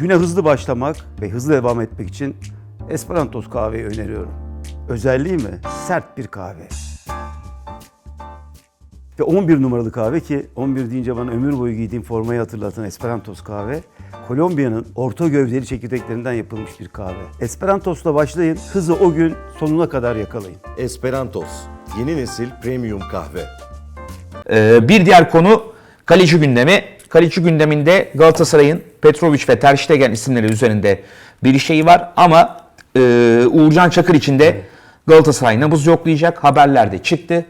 Güne hızlı başlamak ve hızlı devam etmek için Esperantos kahveyi öneriyorum. Özelliği mi? Sert bir kahve. Ve 11 numaralı kahve ki 11 deyince bana ömür boyu giydiğim formayı hatırlatan Esperantos kahve, Kolombiya'nın orta gövdeli çekirdeklerinden yapılmış bir kahve. Esperantos'la başlayın, hızı o gün sonuna kadar yakalayın. Esperantos, yeni nesil premium kahve. Ee, bir diğer konu kaleci gündemi. Kaleci gündeminde Galatasaray'ın Petrovic ve Ter Stegen isimleri üzerinde bir şey var ama e, Uğurcan Çakır için de Galatasaray nabız yoklayacak haberler de çıktı.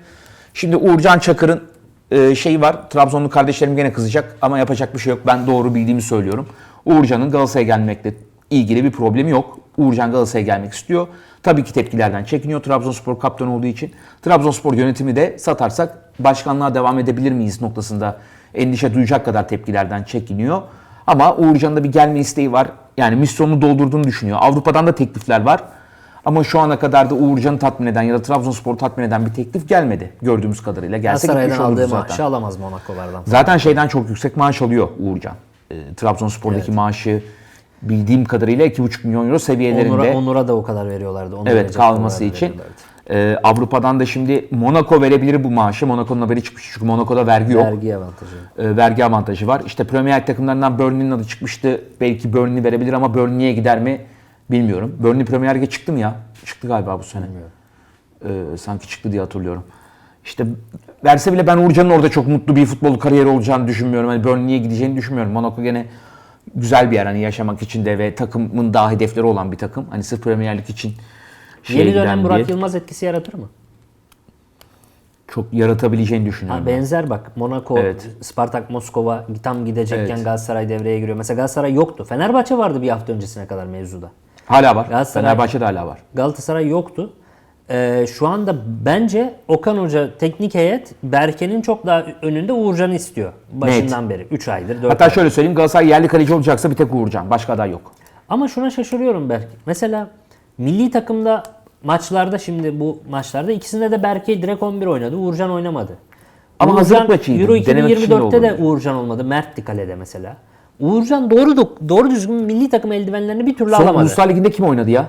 Şimdi Uğurcan Çakır'ın e, şeyi var. Trabzonlu kardeşlerim gene kızacak ama yapacak bir şey yok. Ben doğru bildiğimi söylüyorum. Uğurcan'ın Galatasaray'a gelmekle ilgili bir problemi yok. Uğurcan Galatasaray'a gelmek istiyor. Tabii ki tepkilerden çekiniyor Trabzonspor kaptan olduğu için. Trabzonspor yönetimi de satarsak başkanlığa devam edebilir miyiz noktasında endişe duyacak kadar tepkilerden çekiniyor. Ama Uğurcan'ın da bir gelme isteği var. Yani misyonunu doldurduğunu düşünüyor. Avrupa'dan da teklifler var. Ama şu ana kadar da Uğurcan'ı tatmin eden ya da Trabzonspor'u tatmin eden bir teklif gelmedi gördüğümüz kadarıyla. Gelse gitmiş aldığı zaten. maaşı alamaz Monaco'lardan. Zaten şeyden çok yüksek maaş alıyor Uğurcan. E, Trabzonspor'daki maaşı bildiğim kadarıyla 2,5 milyon euro seviyelerinde. Onur'a, Onur'a da o kadar veriyorlardı. Onur evet kalması için. veriyorlardı. E, Avrupa'dan da şimdi Monaco verebilir bu maaşı. Monaco'nun haberi çıkmış çünkü Monaco'da vergi yok. Vergi avantajı. E, vergi avantajı var. İşte Premier League takımlarından Burnley'nin adı çıkmıştı. Belki Burnley verebilir ama Burnley'e gider mi bilmiyorum. Burnley Premier Lig'e çıktı mı ya? Çıktı galiba bu sene. E, sanki çıktı diye hatırlıyorum. İşte verse bile ben Uğurcan'ın orada çok mutlu bir futbol kariyeri olacağını düşünmüyorum. Hani Burnley'e gideceğini düşünmüyorum. Monaco gene güzel bir yer hani yaşamak için de ve takımın daha hedefleri olan bir takım. Hani sırf Premier Lig için Yeni dönem Burak. Yılmaz etkisi yaratır mı? çok yaratabileceğini düşünüyorum. Ha, ben. benzer bak. Monaco, Evet. Spartak Moskova tam gidecekken Evet. Galatasaray devreye giriyor. Mesela Galatasaray yoktu. Fenerbahçe vardı bir hafta öncesine kadar mevzuda. Hala var. Galatasaray- Fenerbahçe'de hala var. Galatasaray yoktu. Ee, şu anda bence Okan Hoca teknik heyet Berke'nin çok daha önünde Uğurcan'ı istiyor. Başından beri. 3 aydır, 4 Hatta şöyle söyleyeyim Galatasaray yerli kaleci olacaksa bir tek Uğurcan. Başka aday yok. Ama şuna şaşırıyorum Berk. Mesela milli takımda maçlarda şimdi bu maçlarda ikisinde de Berke direkt 11 oynadı. Uğurcan oynamadı. Ama Uğurcan, hazırlık maçıydı. Euro Denemek için de 2024'te de olabilir. Uğurcan olmadı. Mert'ti kalede mesela. Uğurcan doğru doğru düzgün milli takım eldivenlerini bir türlü Son alamadı. Uluslar Ligi'nde kim oynadı ya?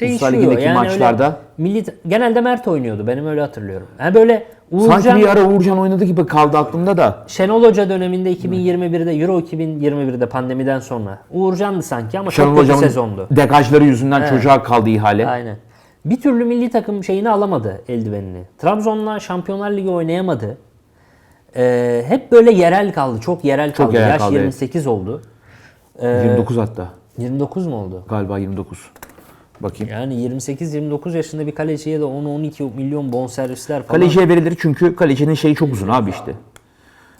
Değişiyor. Uluslar Ligi'ndeki Yani öyle maçlarda. milli genelde Mert oynuyordu. Benim öyle hatırlıyorum. Yani böyle Sanki Uğurcan bir ara Uğurcan oynadı gibi kaldı aklımda da. Şenol Hoca döneminde 2021'de Euro 2021'de pandemiden sonra Uğurcan'dı sanki ama Şenol çok kötü sezondu. degajları yüzünden çocuğa kaldı ihale. Aynen. Bir türlü milli takım şeyini alamadı eldivenini. Trabzon'la Şampiyonlar Ligi oynayamadı. Ee, hep böyle yerel kaldı. Çok yerel kaldı. yerel Yaş kaldı, evet. 28 oldu. 29 hatta. 29 mu oldu? Galiba 29. Bakayım. Yani 28-29 yaşında bir kaleciye de 10-12 milyon bonservisler falan. Kaleciye verilir çünkü kalecinin şeyi çok uzun abi işte.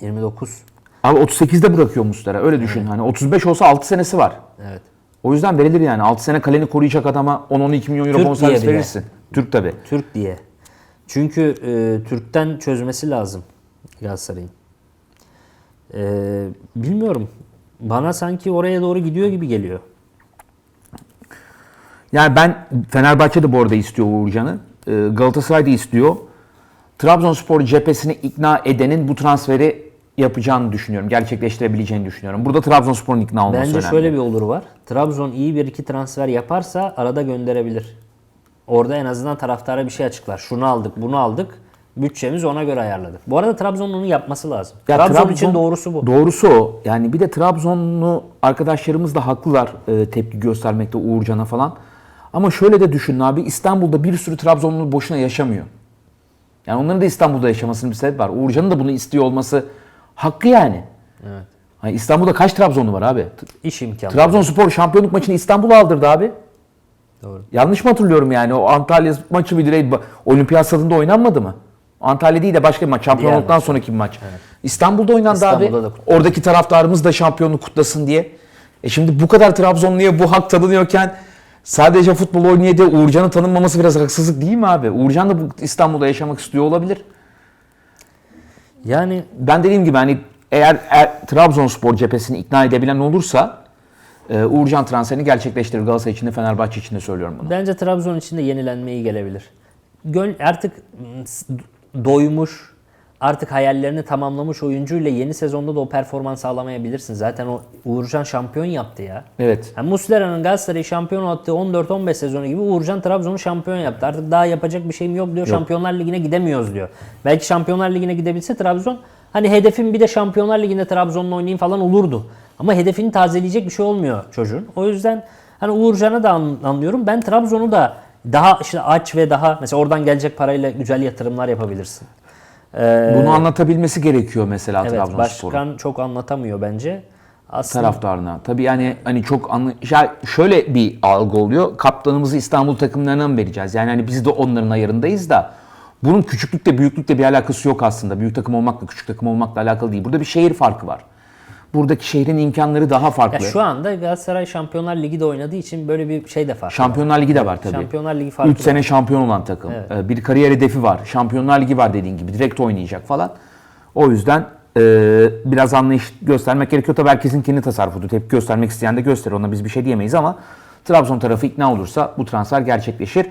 29. Abi 38'de bırakıyor Mustera. Öyle düşün. Hani 35 olsa 6 senesi var. Evet. O yüzden verilir yani. 6 sene kaleni koruyacak adama 10-12 milyon euro Türk bonservis verirsin. Türk tabi. Türk diye. Çünkü e, Türk'ten çözmesi lazım Galatasaray'ın. E, bilmiyorum. Bana sanki oraya doğru gidiyor gibi geliyor. Yani ben Fenerbahçe de bu arada istiyor Uğurcan'ı. Ee, Galatasaray da istiyor. Trabzonspor cephesini ikna edenin bu transferi yapacağını düşünüyorum. Gerçekleştirebileceğini düşünüyorum. Burada Trabzonspor'un ikna olması Bence önemli. şöyle bir olur var. Trabzon iyi bir iki transfer yaparsa arada gönderebilir. Orada en azından taraftara bir şey açıklar. Şunu aldık, bunu aldık. Bütçemiz ona göre ayarladık. Bu arada Trabzon'un onu yapması lazım. Ya Trabzon, için doğrusu bu. Doğrusu o. Yani bir de Trabzonlu arkadaşlarımız da haklılar e, tepki göstermekte Uğurcan'a falan. Ama şöyle de düşünün abi İstanbul'da bir sürü Trabzonlu boşuna yaşamıyor. Yani onların da İstanbul'da yaşamasının bir sebebi var. Uğurcan'ın da bunu istiyor olması hakkı yani. Evet. Hani İstanbul'da kaç Trabzonlu var abi? İş imkanı. Trabzonspor şampiyonluk maçını İstanbul'a aldırdı abi. Doğru. Yanlış mı hatırlıyorum yani? O Antalya maçı bir direkt Olimpiyat stadında oynanmadı mı? Antalya değil de başka bir maç. Şampiyonluktan maç. sonraki bir maç. İstanbul'da oynandı İstanbul'da abi. da. Oradaki taraftarımız da şampiyonluk kutlasın diye. E şimdi bu kadar Trabzonluya bu hak tanınıyorken sadece futbol oynuyor diye Uğurcan'ın tanınmaması biraz haksızlık değil mi abi? Uğurcan da bu İstanbul'da yaşamak istiyor olabilir. Yani Ben dediğim gibi hani eğer, eğer Trabzonspor cephesini ikna edebilen olursa e, Uğurcan transferini gerçekleştirir. Galatasaray için de Fenerbahçe için de söylüyorum bunu. Bence Trabzon için de yenilenme iyi gelebilir. Göl artık doymuş, artık hayallerini tamamlamış oyuncuyla yeni sezonda da o performans sağlamayabilirsin. Zaten o Uğurcan şampiyon yaptı ya. Evet. Yani Muslera'nın Galatasaray'ı şampiyon attığı 14-15 sezonu gibi Uğurcan Trabzon'u şampiyon yaptı. Artık daha yapacak bir şeyim yok diyor. Şampiyonlar Ligi'ne gidemiyoruz diyor. Belki Şampiyonlar Ligi'ne gidebilse Trabzon hani hedefim bir de Şampiyonlar Ligi'nde Trabzon'la oynayayım falan olurdu. Ama hedefini tazeleyecek bir şey olmuyor çocuğun. O yüzden hani Uğurcan'ı da an- anlıyorum. Ben Trabzon'u da daha işte aç ve daha mesela oradan gelecek parayla güzel yatırımlar yapabilirsin. Ee, Bunu anlatabilmesi gerekiyor mesela evet Trabzonspor'un. başkan çok anlatamıyor bence. Aslında taraftarına. Tabii yani hani çok anlı ya şöyle bir algı oluyor. Kaptanımızı İstanbul takımlarına mı vereceğiz? Yani hani biz de onların ayarındayız da bunun küçüklükle büyüklükle bir alakası yok aslında. Büyük takım olmakla küçük takım olmakla alakalı değil. Burada bir şehir farkı var. Buradaki şehrin imkanları daha Ya farklı. şu anda Galatasaray Şampiyonlar Ligi'de oynadığı için böyle bir şey de farklı. Şampiyonlar Ligi de var tabii. Şampiyonlar Ligi farkı 3 sene şampiyon olan takım. Ee, Bir kariyer hedefi var. Şampiyonlar Ligi var dediğin gibi. Direkt oynayacak falan. O yüzden e, biraz anlayış göstermek gerekiyor. Tabii herkesin kendi tasarrufu. Tepki göstermek isteyen de gösterir. Ona biz bir şey diyemeyiz ama Trabzon tarafı ikna olursa bu transfer gerçekleşir.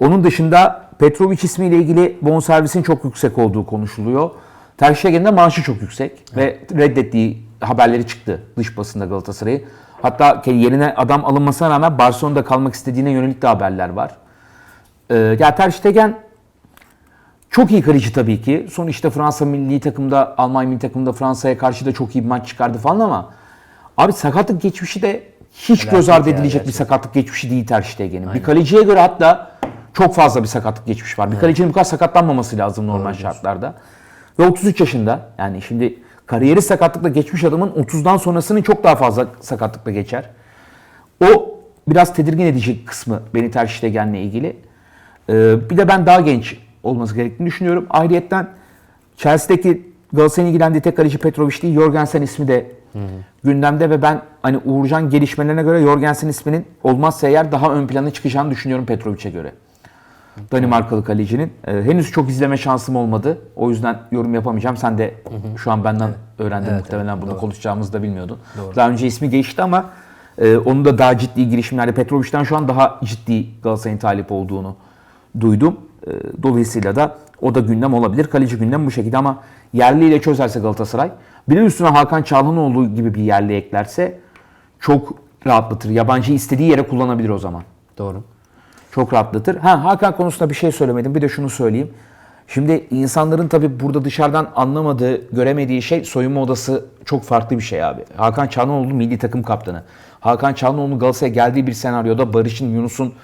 Onun dışında Petrovic ismiyle ilgili bonservisin çok yüksek olduğu konuşuluyor. Ter Stegen'in de maaşı çok yüksek ve reddettiği haberleri çıktı dış basında Galatasaray'ı. Hatta yerine adam alınmasına rağmen Barcelona'da kalmak istediğine yönelik de haberler var. Ee, ya Ter Stegen çok iyi kaleci tabii ki. Son işte Fransa milli takımda, Almanya milli takımda Fransa'ya karşı da çok iyi bir maç çıkardı falan ama abi sakatlık geçmişi de hiç göz Felaket ardı edilecek bir sakatlık geçmişi değil Ter Stegen'in. Bir kaleciye göre hatta çok fazla bir sakatlık geçmiş var. Bir kalecinin bu kadar sakatlanmaması lazım normal şartlarda. Ve 33 yaşında. Yani şimdi kariyeri sakatlıkla geçmiş adamın 30'dan sonrasının çok daha fazla sakatlıkla geçer. O biraz tedirgin edici kısmı beni Ter Stegen'le ilgili. Ee, bir de ben daha genç olması gerektiğini düşünüyorum. Ayrıyetten Chelsea'deki Galatasaray'ın ilgilendiği tek kaleci Petrovic değil, Jorgensen ismi de gündemde ve ben hani Uğurcan gelişmelerine göre Jorgensen isminin olmazsa eğer daha ön plana çıkacağını düşünüyorum Petrovic'e göre. Danimarkalı kalecinin. Ee, henüz çok izleme şansım olmadı. O yüzden yorum yapamayacağım. Sen de şu an benden öğrendin muhtemelen bunu konuşacağımızı da bilmiyordun. Daha önce ismi geçti ama e, onun da daha ciddi girişimlerde Petrovic'ten şu an daha ciddi Galatasaray'ın talip olduğunu duydum. E, dolayısıyla da o da gündem olabilir. Kaleci gündem bu şekilde ama yerliyle çözerse Galatasaray bir de üstüne Hakan Çalhanoğlu gibi bir yerli eklerse çok rahatlatır. Yabancıyı istediği yere kullanabilir o zaman. Doğru. Çok rahatlatır. Ha Hakan konusunda bir şey söylemedim. Bir de şunu söyleyeyim. Şimdi insanların tabii burada dışarıdan anlamadığı, göremediği şey soyunma odası çok farklı bir şey abi. Hakan Çalhanoğlu milli takım kaptanı. Hakan Çalhanoğlu Galatasaray'a geldiği bir senaryoda Barış'ın, Yunus'un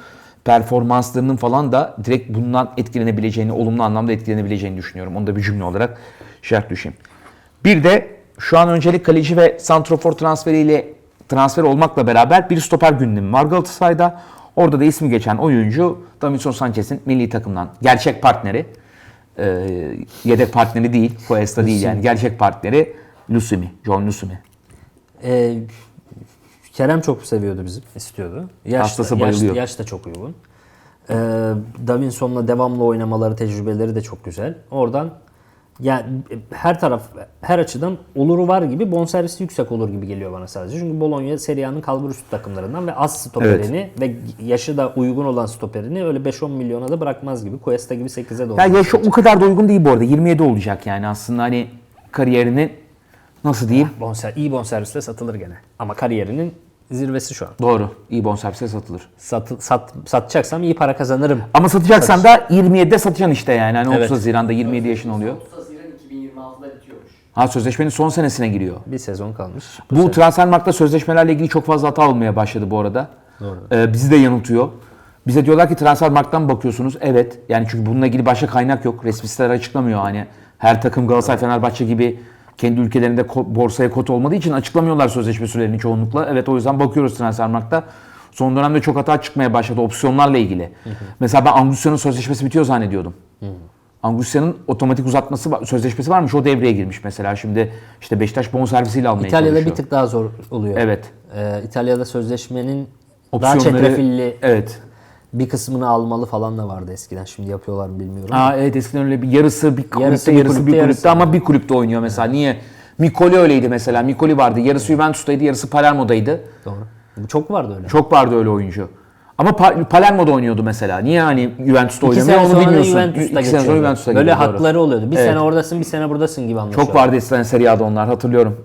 performanslarının falan da direkt bundan etkilenebileceğini, olumlu anlamda etkilenebileceğini düşünüyorum. Onu da bir cümle olarak şart düşeyim. Bir de şu an öncelik kaleci ve santrofor transferiyle transfer olmakla beraber bir stoper gündemi var Galatasaray'da. Orada da ismi geçen oyuncu Davinson Sanchez'in milli takımdan gerçek partneri. Ee, yedek partneri değil, Cuesta değil yani gerçek partneri Lusumi, John Lusumi. Ee, Kerem çok seviyordu bizim, istiyordu. Yaş, Hastası yaş, bayılıyor. yaş da çok uygun. Ee, Davinson'la devamlı oynamaları, tecrübeleri de çok güzel. Oradan yani her taraf, her açıdan oluru var gibi, bonservisi yüksek olur gibi geliyor bana sadece. Çünkü Bologna Serie A'nın kalbur üstü takımlarından ve az stoperini ve yaşı da uygun olan stoperini öyle 5-10 milyona da bırakmaz gibi. Cuesta gibi 8'e doğru. Ya yaşı o kadar da uygun değil bu arada. 27 olacak yani aslında hani kariyerini nasıl diyeyim? Bonser, iyi bonservisle satılır gene. Ama kariyerinin zirvesi şu an. Doğru. İyi bonservise satılır. Sat, sat, satacaksam iyi para kazanırım. Ama satacaksan da 27'de satacaksın işte yani. Hani 30 Evet. Haziran'da 27 yaşın oluyor. 30 Haziran 2026'da bitiyormuş. Ha sözleşmenin son senesine giriyor. Bir sezon kalmış. Bu Transfermarkt'ta sözleşmelerle ilgili çok fazla hata olmaya başladı bu arada. Ee, bizi de yanıltıyor. Bize diyorlar ki Transfermarkt'tan mı bakıyorsunuz? Evet. Yani çünkü bununla ilgili başka kaynak yok. Resmi siteler açıklamıyor hani. Her takım Galatasaray, Fenerbahçe gibi kendi ülkelerinde ko- borsaya kot olmadığı için açıklamıyorlar sözleşme sürelerini çoğunlukla. Evet o yüzden bakıyoruz Transfermarkt'ta. Son dönemde çok hata çıkmaya başladı opsiyonlarla ilgili. Mesela ben Angustia'nın sözleşmesi bitiyor zannediyordum. Angustia'nın otomatik uzatması sözleşmesi varmış o devreye girmiş mesela. Şimdi işte Beşiktaş bonservisiyle almaya İtalya'da çalışıyor. bir tık daha zor oluyor. Evet. Ee, İtalya'da sözleşmenin daha Opsiyonları- çetrefilli Evet. bir kısmını almalı falan da vardı eskiden. Şimdi yapıyorlar mı bilmiyorum. Aa evet eskiden öyle bir yarısı bir kulüpte Yarısı yarısı, bir kulüpte, bir kulüpte yarısı- ama bir kulüpte oynuyor mesela. Niye? Mikoli öyleydi mesela. Mikoli vardı. Yarısı Juventus'taydı, yarısı Palermo'daydı. Doğru. Çok vardı öyle. Çok vardı öyle oyuncu. Ama Pa- Palermo'da oynuyordu mesela. Niye hani Juventus'ta İki oynamıyor sene onu sonra da bilmiyorsun. Juventus'ta İki sene sonra geçiyordu. Juventus'ta Böyle gidiyor, doğru. hakları oluyordu. Bir Evet. sene oradasın bir sene buradasın gibi anlaşıyorlar. Çok vardı eskiden Serie A'da onlar hatırlıyorum.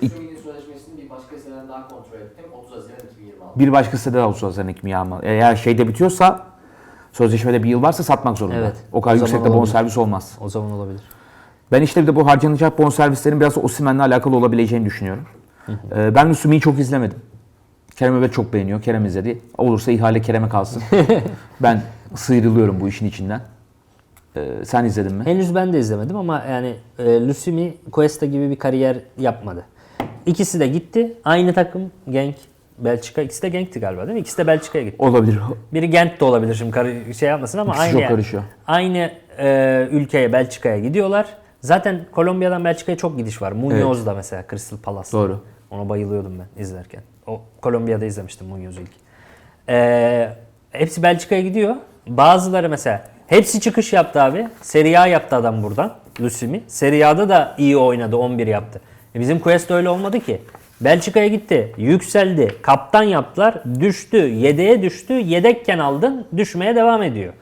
Sözleşmesini bir başka siteden daha kontrol ettim. 30 Haziran 2026. Bir başkası da olsa Haziran Ekimi ama eğer şeyde bitiyorsa sözleşmede bir yıl varsa satmak zorunda. Evet. O kadar O zaman yüksekte olabilir. bonservis olmaz. O zaman olabilir. Ben işte bir de bu harcanacak bonservislerin biraz Osimhen'le alakalı olabileceğini düşünüyorum. Ee, ben Lusumi'yi çok izlemedim. Kerem Evet çok beğeniyor. Kerem izledi. Olursa ihale Kerem'e kalsın. ben sıyrılıyorum bu işin içinden. Ee, sen izledin mi? Henüz ben de izlemedim ama yani e, Lusumi Cuesta gibi bir kariyer yapmadı. İkisi de gitti. Aynı takım Genk, Belçika. İkisi de Genk'ti galiba değil mi? İkisi de Belçika'ya gitti. Olabilir. Biri Gent de olabilir şimdi karı- şey yapmasın ama İkisi aynı çok karışıyor. aynı e, ülkeye Belçika'ya gidiyorlar. Zaten Kolombiya'dan Belçika'ya çok gidiş var. Munoz da mesela Crystal Palace. Doğru. Ona bayılıyordum ben izlerken. O Kolombiya'da izlemiştim Munoz'u ilk. E, hepsi Belçika'ya gidiyor. Bazıları mesela hepsi çıkış yaptı abi. Serie A yaptı adam buradan. Lusimi. Serie A'da da iyi oynadı. 11 yaptı. E bizim Quest öyle olmadı ki. Belçika'ya gitti. Yükseldi. Kaptan yaptılar. Düştü. Yedeğe düştü. Yedekken aldın. Düşmeye devam ediyor.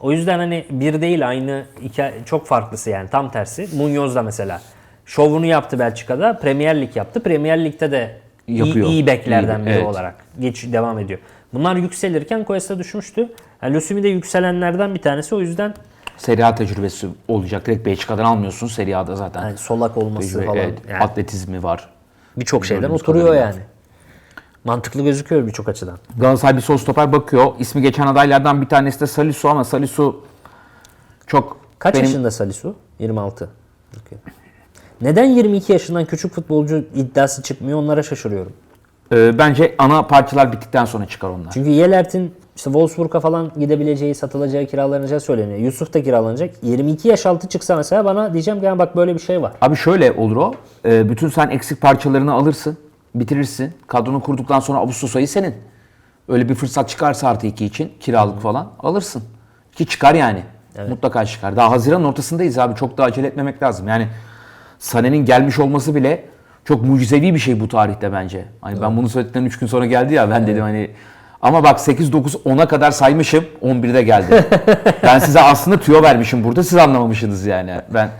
O yüzden hani bir değil aynı iki, çok farklısı yani tam tersi. Munoz da mesela şovunu yaptı Belçika'da. Premier Lig yaptı. Premier Lig'de de Yapıyor. iyi beklerden İyi, biri evet. olarak geç devam ediyor. Bunlar yükselirken Cuesta düşmüştü. Yani Lusumi de yükselenlerden bir tanesi. O yüzden Serie A tecrübesi olacak. Direkt Belçika'dan almıyorsun. Serie A'da zaten. yani solak olması tecrübe, falan. evet, Yani atletizmi var. birçok şeyden oturuyor kadarıyla. yani. Mantıklı gözüküyor birçok açıdan. Galatasaray bir sol stoper bakıyor. İsmi geçen adaylardan bir tanesi de Salisu ama Salisu çok Kaç benim yaşında Salisu? 26. Okey. Neden 22 yaşından küçük futbolcu iddiası çıkmıyor onlara şaşırıyorum. e, bence ana parçalar bittikten sonra çıkar onlar. Çünkü Yelert'in işte Wolfsburg'a falan gidebileceği, satılacağı, kiralanacağı söyleniyor. Yusuf da kiralanacak. 22 yaş altı çıksa mesela bana diyeceğim ki "Ha bak böyle bir şey var. Abi şöyle olur o. e, bütün sen eksik parçalarını alırsın. Bitirirsin. Kadronu kurduktan sonra Ağustos ayı senin. Öyle bir fırsat çıkarsa artı iki için kiralık falan alırsın. Ki çıkar yani. Mutlaka çıkar. Daha Haziran ortasındayız abi. Çok da acele etmemek lazım. Yani Sané'nin gelmiş olması bile çok mucizevi bir şey bu tarihte bence. Hani ben bunu söyledikten 3 gün sonra geldi ya ben dedim hani ama bak 8 9 10'a kadar saymışım 11'de geldi. ben size aslında tüyo vermişim burada siz anlamamışsınız yani. Ben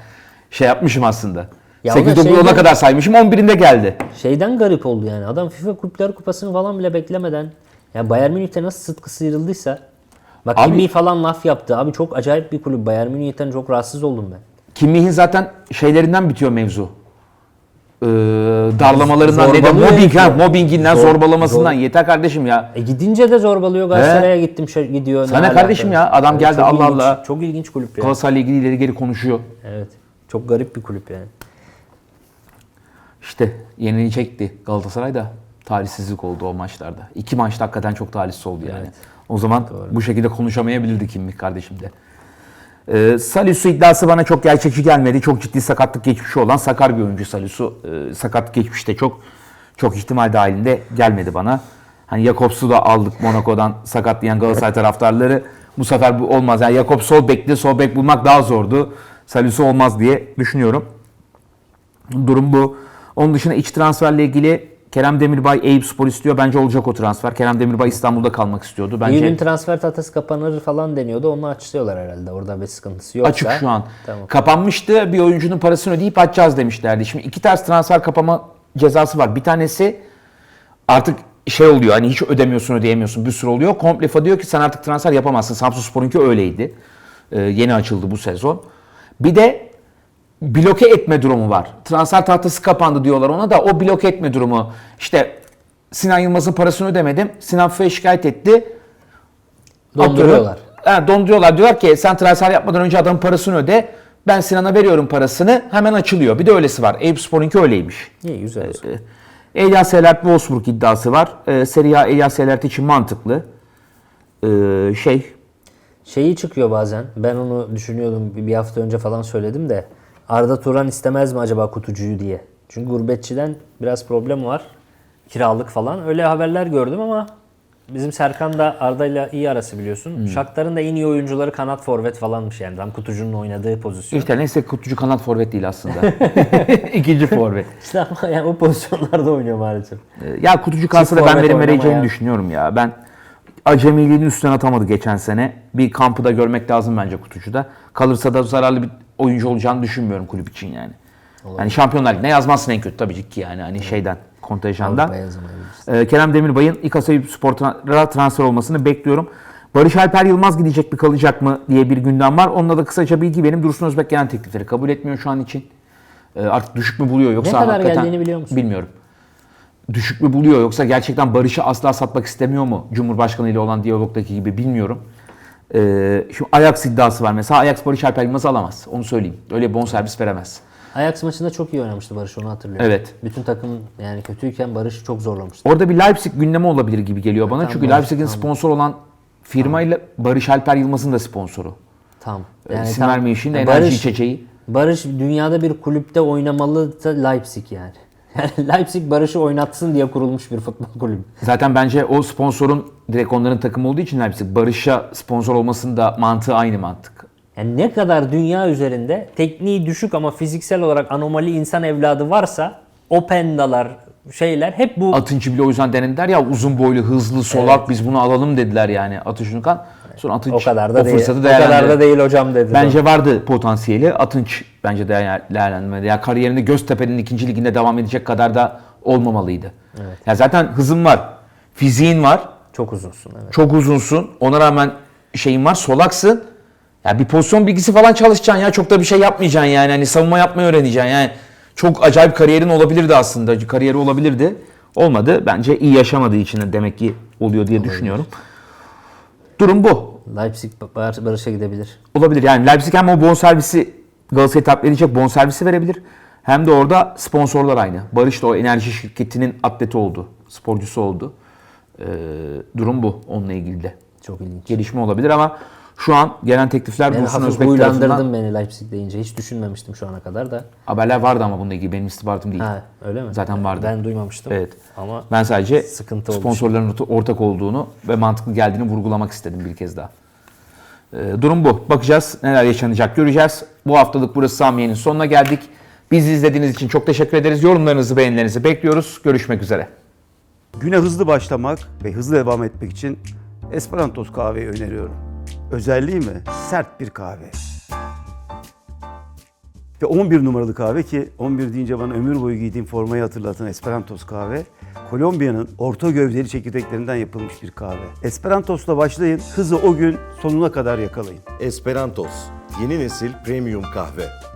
şey yapmışım aslında. Ya o da 8 9 10'a şeyden- kadar saymışım 11'inde geldi. Şeyden garip oldu yani. Adam FIFA Kulüpler Kupası'nı falan bile beklemeden ya Bayern Münih'te nasıl sıtkı sıyrıldıysa Bak Abi- falan laf yaptı. Abi çok acayip bir kulüp. Bayern Münih'ten çok rahatsız oldum ben. Kimmih'in zaten şeylerinden bitiyor mevzu. Ee, darlamalarından ne de Zorbalıyor mobbing ha, mobbinginden Zor- zorbalamasından zor- yeter kardeşim ya. E gidince de zorbalıyor. Galatasaray'a gittim şey, gidiyor. Ne Sana alaka? kardeşim ya, adam Evet, geldi, çok Allah ilginç- Allah. Çok ilginç kulüp ya. Galatasaray'la ilgili ileri geri konuşuyor. Evet. Çok garip bir kulüp yani. İşte yenilecekti Galatasaray da talihsizlik oldu o maçlarda. İki maçta hakikaten çok talihsiz oldu yani. O zaman bu şekilde konuşamayabilirdi Kimmih kardeşim de. Ee, Salisu iddiası bana çok gerçekçi gelmedi. Çok ciddi sakatlık geçmişi olan sakar bir oyuncu Salisu. Ee, sakatlık geçmişte çok çok ihtimal dahilinde gelmedi bana. Hani Jakobs'u da aldık Monaco'dan sakatlayan Galatasaray taraftarları. Bu sefer bu olmaz. Yani Jakob sol bekli, sol bek bulmak daha zordu. Salisu olmaz diye düşünüyorum. Durum bu. Onun dışında iç transferle ilgili Kerem Demirbay Eyüp Spor istiyor. Bence olacak o transfer. Kerem Demirbay İstanbul'da kalmak istiyordu. Bence transfer tahtası kapanır falan deniyordu. Onu açıyorlar herhalde. Orada bir sıkıntısı yoksa. açık şu an. Tamam. Kapanmıştı. Bir oyuncunun parasını ödeyip açacağız demişlerdi. Şimdi iki tarz transfer kapama cezası var. Bir tanesi artık şey oluyor hani hiç ödemiyorsun ödeyemiyorsun bir sürü oluyor. Komple FIFA diyor ki sen artık transfer yapamazsın. Samsun Spor'unki öyleydi. Ee, yeni açıldı bu sezon. Bir de bloke etme durumu var. Transfer tahtası kapandı diyorlar ona da o bloke etme durumu. İşte Sinan Yılmaz'ın parasını ödemedim. Sinan FIFA'ya şikayet etti. Donduruyorlar. Ha, donduruyorlar. Diyorlar ki sen transfer yapmadan önce adamın parasını öde. Ben Sinan'a veriyorum parasını. Hemen açılıyor. Bir de öylesi var. Eyüp Spor'unki öyleymiş. İyi güzel. olsun. Elias Elert Wolfsburg iddiası var. Ee, Serie A Elias Elert için mantıklı. Ee, şey Şeyi çıkıyor bazen. Ben onu düşünüyordum. Bir hafta önce falan söyledim de. Arda Turan istemez mi acaba kutucuyu diye. Çünkü gurbetçiden biraz problem var. Kiralık falan. Öyle haberler gördüm ama bizim Serkan da Arda'yla iyi arası biliyorsun. Hmm. Shakhtar'ın da en iyi oyuncuları kanat forvet falanmış yani. Tam kutucunun oynadığı pozisyon. işte neyse kutucu kanat forvet değil aslında. İkinci forvet. İşte ama yani o pozisyonlarda oynuyor maalesef. Ee, ya kutucu kalsa da ben verim vereceğini ya. düşünüyorum ya. Ben acemiliğini üstüne atamadı geçen sene. Bir kampı da görmek lazım bence kutucuda. Kalırsa da zararlı bir oyuncu olacağını düşünmüyorum kulüp için yani. Yani Şampiyonlar Ligi'ne yazmazsın en kötü tabii ki yani hani şeyden kontenjandan. Ee, Kerem Demirbay'ın İKA Spor'a transfer olmasını bekliyorum. Barış Alper Yılmaz gidecek mi kalacak mı diye bir gündem var. Onunla da kısaca bilgi verim. Dursun Özbek gelen teklifleri kabul etmiyor şu an için. Ee, artık düşük mü buluyor yoksa kadar hakikaten... geldiğini biliyor musun? Bilmiyorum. Düşük mü buluyor yoksa gerçekten Barış'ı asla satmak istemiyor mu? Cumhurbaşkanı ile olan diyalogdaki gibi bilmiyorum. Ee, şu Ajax iddiası var mesela. Ajax Barış Alper Yılmaz'ı alamaz. Onu söyleyeyim. Öyle bonservis veremez. Ajax maçında çok iyi oynamıştı Barış onu hatırlıyorum. Evet. Bütün takım yani kötüyken Barış'ı çok zorlamıştı. Orada bir Leipzig gündemi olabilir gibi geliyor bana. Tamam, Çünkü Barış, Leipzig'in tamam. sponsor olan firma ile Barış Alper Yılmaz'ın da sponsoru. Tam. İsim tam- vermeyişin Yani enerji Barış, içeceği. Barış dünyada bir kulüpte oynamalı da Leipzig yani. Yani Leipzig Barış'ı oynatsın diye kurulmuş bir futbol kulübü. Zaten bence o sponsorun direkt onların takımı olduğu için Leipzig Barış'a sponsor olmasının da mantığı aynı mantık. Yani ne kadar dünya üzerinde tekniği düşük ama fiziksel olarak anomali insan evladı varsa Openda'lar şeyler hep bu Atınç'ı bile o yüzden denediler ya uzun boylu, hızlı, solak biz bunu alalım dediler yani Atınç Ünkan. Sonra Atınç o kadar da o değil. fırsatı O kadar değerlendirdi. da değil hocam dedi. Bence vardı potansiyeli. Atınç bence değer- değerlendirmedi. Ya kariyerinde Göztepe'nin ikinci liginde devam edecek kadar da olmamalıydı. Ya zaten hızın var, fiziğin var, çok uzunsun evet. çok uzunsun. Ona rağmen şeyin var, solaksın. Ya bir pozisyon bilgisi falan çalışacaksın ya. Çok da bir şey yapmayacaksın yani. Hani savunma yapmayı öğreneceksin yani. Çok acayip kariyerin olabilirdi aslında. Kariyeri olabilirdi. Olmadı. Bence iyi yaşamadığı için de demek ki oluyor diye düşünüyorum. Durum bu. Leipzig Bar- Barış'a gidebilir. Olabilir. Yani Leipzig hem o bonservisi Galatasaray'ı tatmin edecek bonservisi verebilir. Hem de orada sponsorlar aynı. Barış da o enerji şirketinin atleti oldu. Sporcusu oldu. Ee, durum bu onunla ilgili de. Çok ilginç. Gelişme olabilir ama şu an gelen teklifler Beni Dursun Özbek huylandırdın tarafından beni Leipzig deyince. Hiç düşünmemiştim şu ana kadar da. haberler vardı ama bununla ilgili benim istihbaratım değil. Ha öyle mi? Zaten vardı. Ben duymamıştım. Evet. Ama Ben sadece Sıkıntı olmuş. sponsorların orta- ortak olduğunu ve mantıklı geldiğini vurgulamak istedim bir kez daha. Ee, durum bu. Bakacağız neler yaşanacak göreceğiz. Bu haftalık burası Samiye'nin sonuna geldik. Bizi izlediğiniz için çok teşekkür ederiz. Yorumlarınızı, beğenilerinizi bekliyoruz. Görüşmek üzere. Güne hızlı başlamak ve hızlı devam etmek için Esperantos kahveyi öneriyorum. Özelliği mi? Sert bir kahve. Ve 11 numaralı kahve ki 11 deyince bana ömür boyu giydiğim formayı hatırlatan Esperantos kahve, Kolombiya'nın orta gövdeli çekirdeklerinden yapılmış bir kahve. Esperantos'la başlayın, hızı o gün sonuna kadar yakalayın. Esperantos, yeni nesil premium kahve.